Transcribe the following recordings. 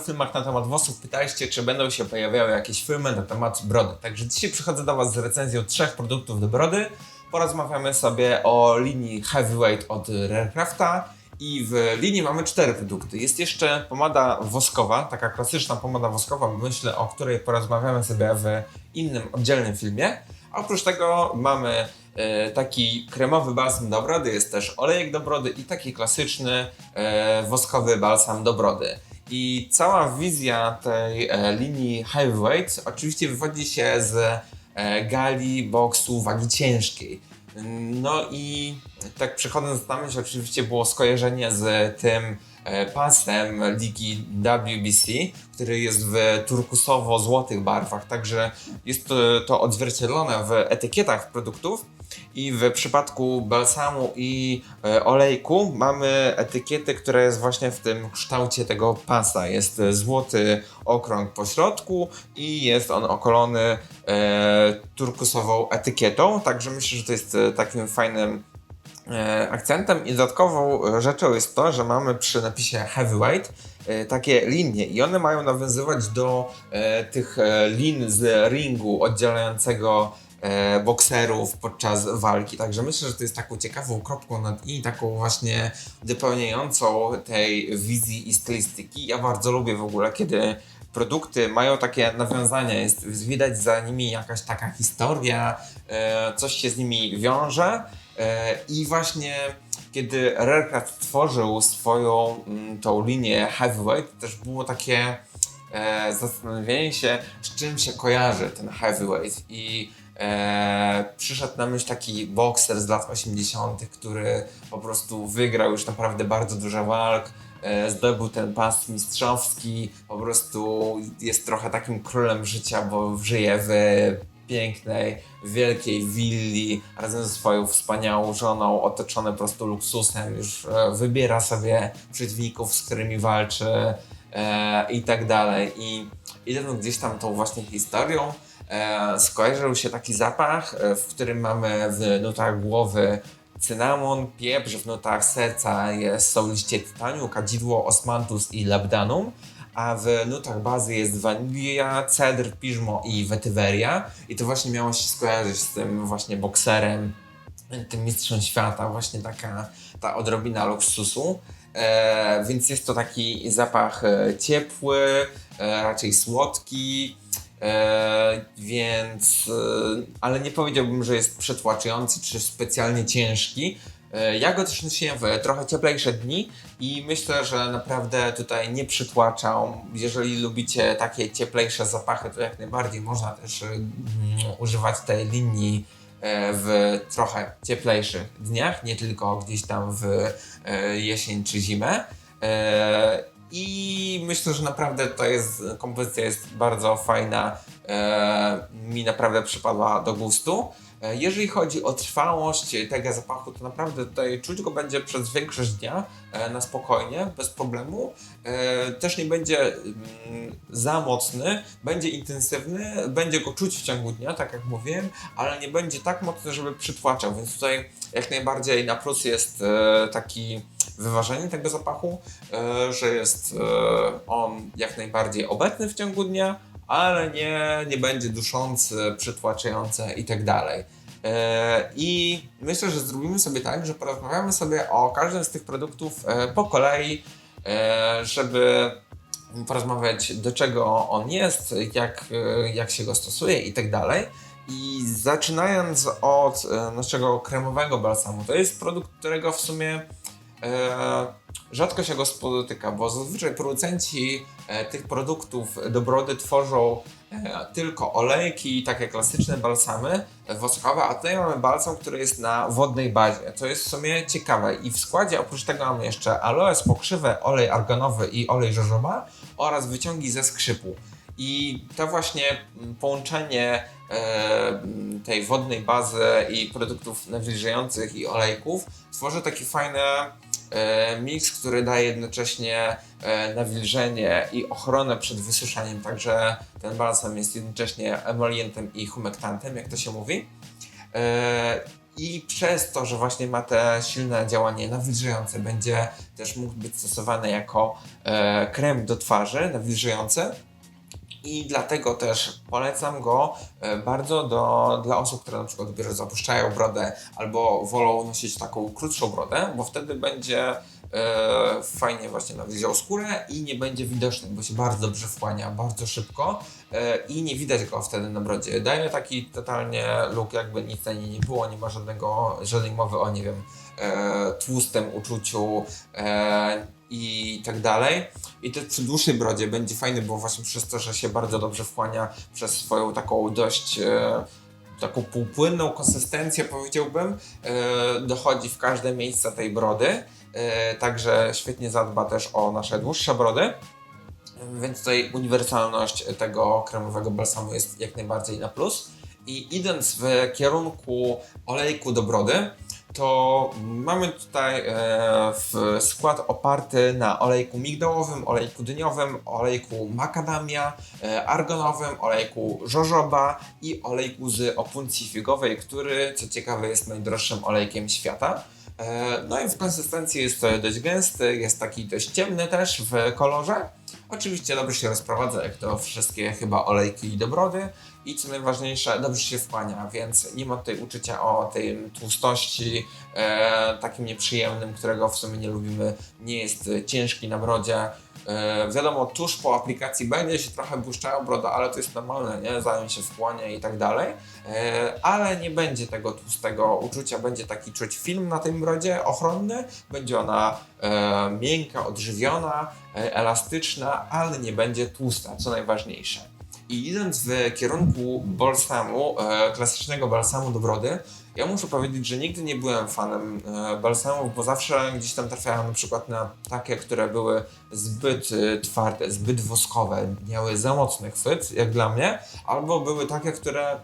filmach na temat włosów pytaliście, czy będą się pojawiały jakieś filmy na temat brody. Także dzisiaj przychodzę do Was z recenzją trzech produktów do brody. Porozmawiamy sobie o linii Heavyweight od Rarecrafta i w linii mamy cztery produkty. Jest jeszcze pomada woskowa, taka klasyczna pomada woskowa, myślę, o której porozmawiamy sobie w innym, oddzielnym filmie. A oprócz tego mamy e, taki kremowy balsam do brody, jest też olejek do brody i taki klasyczny e, woskowy balsam do brody. I cała wizja tej e, linii Heavyweight oczywiście wywodzi się z e, gali boksu wagi ciężkiej. No i tak przechodząc na myśl, oczywiście było skojarzenie z tym e, pasem ligi WBC, który jest w turkusowo-złotych barwach, także jest to, to odzwierciedlone w etykietach produktów. I w przypadku balsamu i e, olejku mamy etykietę, która jest właśnie w tym kształcie tego pasa. Jest e, złoty okrąg po środku i jest on okolony e, turkusową etykietą. Także myślę, że to jest takim fajnym akcentem. I dodatkową rzeczą jest to, że mamy przy napisie heavyweight takie linie i one mają nawiązywać do tych lin z ringu oddzielającego e, bokserów podczas walki. Także myślę, że to jest taką ciekawą kropką nad i, taką właśnie dopełniającą tej wizji i stylistyki. Ja bardzo lubię w ogóle, kiedy produkty mają takie nawiązania, jest, widać za nimi jakaś taka historia, e, coś się z nimi wiąże e, i właśnie kiedy Rarecraft tworzył swoją mm, tą linię Heavyweight, też było takie e, zastanowienie się, z czym się kojarzy ten Heavyweight i e, przyszedł na myśl taki bokser z lat 80., który po prostu wygrał już naprawdę bardzo dużo walk, e, zdobył ten pas mistrzowski, po prostu jest trochę takim królem życia, bo żyje w pięknej, wielkiej willi razem ze swoją wspaniałą żoną, otoczony po prostu luksusem, już e, wybiera sobie przeciwników, z którymi walczy e, i tak dalej. I idąc gdzieś tam tą właśnie historią, skojarzył się taki zapach, e, w którym mamy w nutach głowy cynamon, pieprz, w nutach serca jest, są liście tytaniu, kadzidło, osmanthus i labdanum, a w nutach bazy jest wanilia, cedr, piżmo i wetyweria. I to właśnie miało się skojarzyć z tym właśnie bokserem, tym mistrzem świata, właśnie taka ta odrobina luksusu. E, więc jest to taki zapach e, ciepły, e, raczej słodki, e, więc, e, ale nie powiedziałbym, że jest przytłaczający czy specjalnie ciężki. E, Ja go też nosiłem w trochę cieplejsze dni i myślę, że naprawdę tutaj nie przytłaczał. Jeżeli lubicie takie cieplejsze zapachy, to jak najbardziej można też mm, używać tej linii e, w trochę cieplejszych dniach, nie tylko gdzieś tam w e, jesień czy zimę. I myślę, że naprawdę to jest, kompozycja jest bardzo fajna, e, mi naprawdę przypadła do gustu. E, Jeżeli chodzi o trwałość tego zapachu, to naprawdę tutaj czuć go będzie przez większość dnia e, na spokojnie, bez problemu. E, Też nie będzie mm, za mocny, będzie intensywny, będzie go czuć w ciągu dnia, tak jak mówiłem, ale nie będzie tak mocny, żeby przytłaczał, więc tutaj jak najbardziej na plus jest e, taki wyważenie tego zapachu, e, że jest e, on jak najbardziej obecny w ciągu dnia, ale nie, nie będzie duszący, przytłaczający i tak dalej. E, I myślę, że zrobimy sobie tak, że porozmawiamy sobie o każdym z tych produktów e, po kolei, e, żeby porozmawiać do czego on jest, jak, jak się go stosuje i tak dalej. I zaczynając od naszego kremowego balsamu, to jest produkt, którego w sumie rzadko się go spotyka, bo zazwyczaj producenci e, tych produktów do brody tworzą e, tylko olejki, takie klasyczne balsamy e, woskowe, a tutaj mamy balsam, który jest na wodnej bazie. To jest w sumie ciekawe i w składzie oprócz tego mamy jeszcze aloes, pokrzywę, olej arganowy i olej żożoba oraz wyciągi ze skrzypu. I to właśnie mm, połączenie e, m, tej wodnej bazy i produktów nawilżających i olejków tworzy taki fajny e, miks, który daje jednocześnie e, nawilżenie i ochronę przed wysuszaniem, także ten balsam jest jednocześnie emolientem i humektantem, jak to się mówi. I przez to, że właśnie ma te silne działanie nawilżające, będzie też mógł być stosowany jako krem do twarzy nawilżający. I dlatego też polecam go e, bardzo do, dla osób, które na przykład dopiero zapuszczają brodę albo wolą nosić taką krótszą brodę, bo wtedy będzie e, fajnie właśnie nawilżał skórę i nie będzie widoczny, bo się bardzo dobrze wchłania, bardzo szybko e, i nie widać go wtedy na brodzie. Daje taki totalnie look, jakby nic na niej nie było, nie ma żadnego, żadnej mowy o, nie wiem, tłustym uczuciu i tak dalej. I też przy dłuższej brodzie będzie fajny, bo właśnie przez to, że się bardzo dobrze wchłania przez swoją taką dość e, taką półpłynną konsystencję powiedziałbym, e, dochodzi w każde miejsce tej brody, e, także świetnie zadba też o nasze dłuższe brody. Więc tutaj uniwersalność tego kremowego balsamu jest jak najbardziej na plus. I idąc w kierunku olejku do brody, to mamy tutaj e, skład oparty na olejku migdałowym, olejku dyniowym, olejku makadamia, e, argonowym, olejku jojoba i olejku z opuncji figowej, który co ciekawe jest najdroższym olejkiem świata. E, No i w konsystencji jest dość gęsty, jest taki dość ciemny też w kolorze. Oczywiście dobrze się rozprowadza, jak to wszystkie chyba olejki do brody. I co najważniejsze, dobrze się wchłania, więc nie ma tutaj uczucia o tej tłustości, e, takim nieprzyjemnym, którego w sumie nie lubimy. Nie jest ciężki na brodzie. E, wiadomo, tuż po aplikacji będzie się trochę błyszczała broda, ale to jest normalne, nie? Zanim się wchłania i tak dalej. E, ale nie będzie tego tłustego uczucia, będzie taki czuć film na tym brodzie ochronny. Będzie ona e, miękka, odżywiona, e, elastyczna, ale nie będzie tłusta, co najważniejsze. I idąc w kierunku balsamu, e, klasycznego balsamu do brody, ja muszę powiedzieć, że nigdy nie byłem fanem e, balsamów, bo zawsze gdzieś tam trafiałem na przykład na takie, które były zbyt e, twarde, zbyt woskowe, miały za mocny chwyt, jak dla mnie, albo były takie, które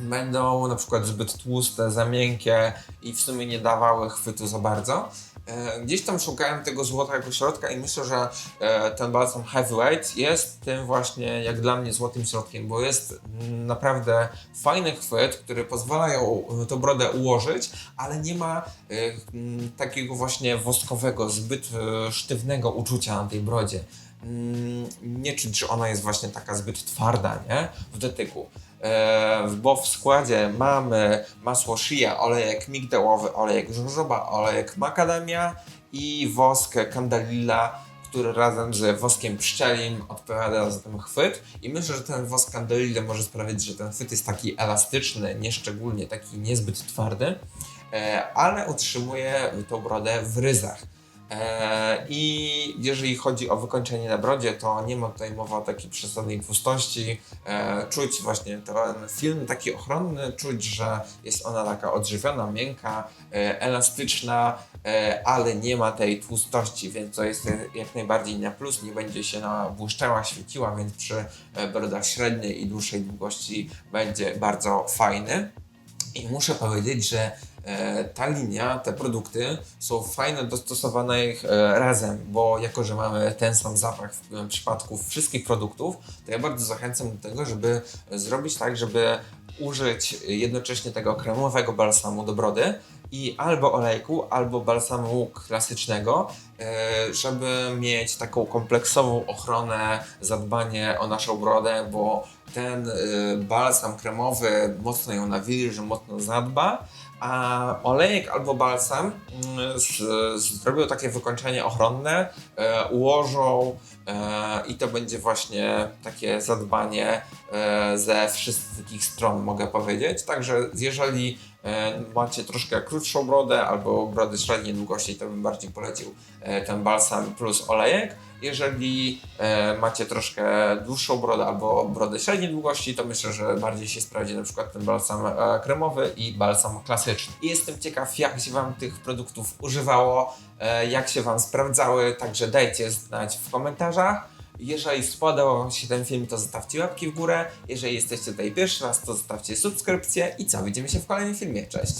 będą na przykład zbyt tłuste, za miękkie i w sumie nie dawały chwytu za bardzo. E, Gdzieś tam szukałem tego złotego środka i myślę, że e, ten balsam Heavyweight jest tym właśnie jak dla mnie złotym środkiem, bo jest naprawdę fajny chwyt, który pozwala ją e, tą brodę ułożyć, ale nie ma takiego właśnie woskowego, zbyt sztywnego uczucia na tej brodzie. Mm, Nie czuć, że ona jest właśnie taka zbyt twarda, nie? W dotyku. E, bo w składzie mamy masło shia, olejek migdałowy, olejek jojoba, olejek macadamia i wosk kandalila, który razem z woskiem pszczelim odpowiada za ten chwyt. I myślę, że ten wosk kandalila może sprawić, że ten chwyt jest taki elastyczny, nieszczególnie taki niezbyt twardy, e, ale utrzymuje tą brodę w ryzach. E, I jeżeli chodzi o wykończenie na brodzie, to nie ma tutaj mowy o takiej przesadnej tłustości. E, Czuć właśnie ten film taki ochronny, czuć, że jest ona taka odżywiona, miękka, e, elastyczna, ale nie ma tej tłustości, więc to jest jak najbardziej na plus. Nie będzie się ona błyszczała, świeciła, więc przy brodach średniej i dłuższej długości będzie bardzo fajny. I muszę powiedzieć, że ta linia, te produkty są fajne dostosowane ich e, razem, bo jako, że mamy ten sam zapach w e, przypadku wszystkich produktów, to ja bardzo zachęcam do tego, żeby zrobić tak, żeby użyć jednocześnie tego kremowego balsamu do brody i albo olejku, albo balsamu klasycznego, e, żeby mieć taką kompleksową ochronę, zadbanie o naszą brodę, bo ten e, balsam kremowy mocno ją nawilży, mocno zadba, a olejek albo balsam mm, z, zrobią takie wykończenie ochronne, e, ułożą e, i to będzie właśnie takie zadbanie e, ze wszystkich stron, mogę powiedzieć. Także jeżeli macie troszkę krótszą brodę albo brodę średniej długości, to bym bardziej polecił e, ten balsam plus olejek. Jeżeli e, macie troszkę dłuższą brodę albo brodę średniej długości, to myślę, że bardziej się sprawdzi na przykład ten balsam e, kremowy i balsam klasyczny. I jestem ciekaw, jak się Wam tych produktów używało, e, jak się Wam sprawdzały, także dajcie znać w komentarzach. Jeżeli spodobał Wam się ten film, to zostawcie łapki w górę. Jeżeli jesteście tutaj pierwszy raz, to zostawcie subskrypcję i co, widzimy się w kolejnym filmie. Cześć!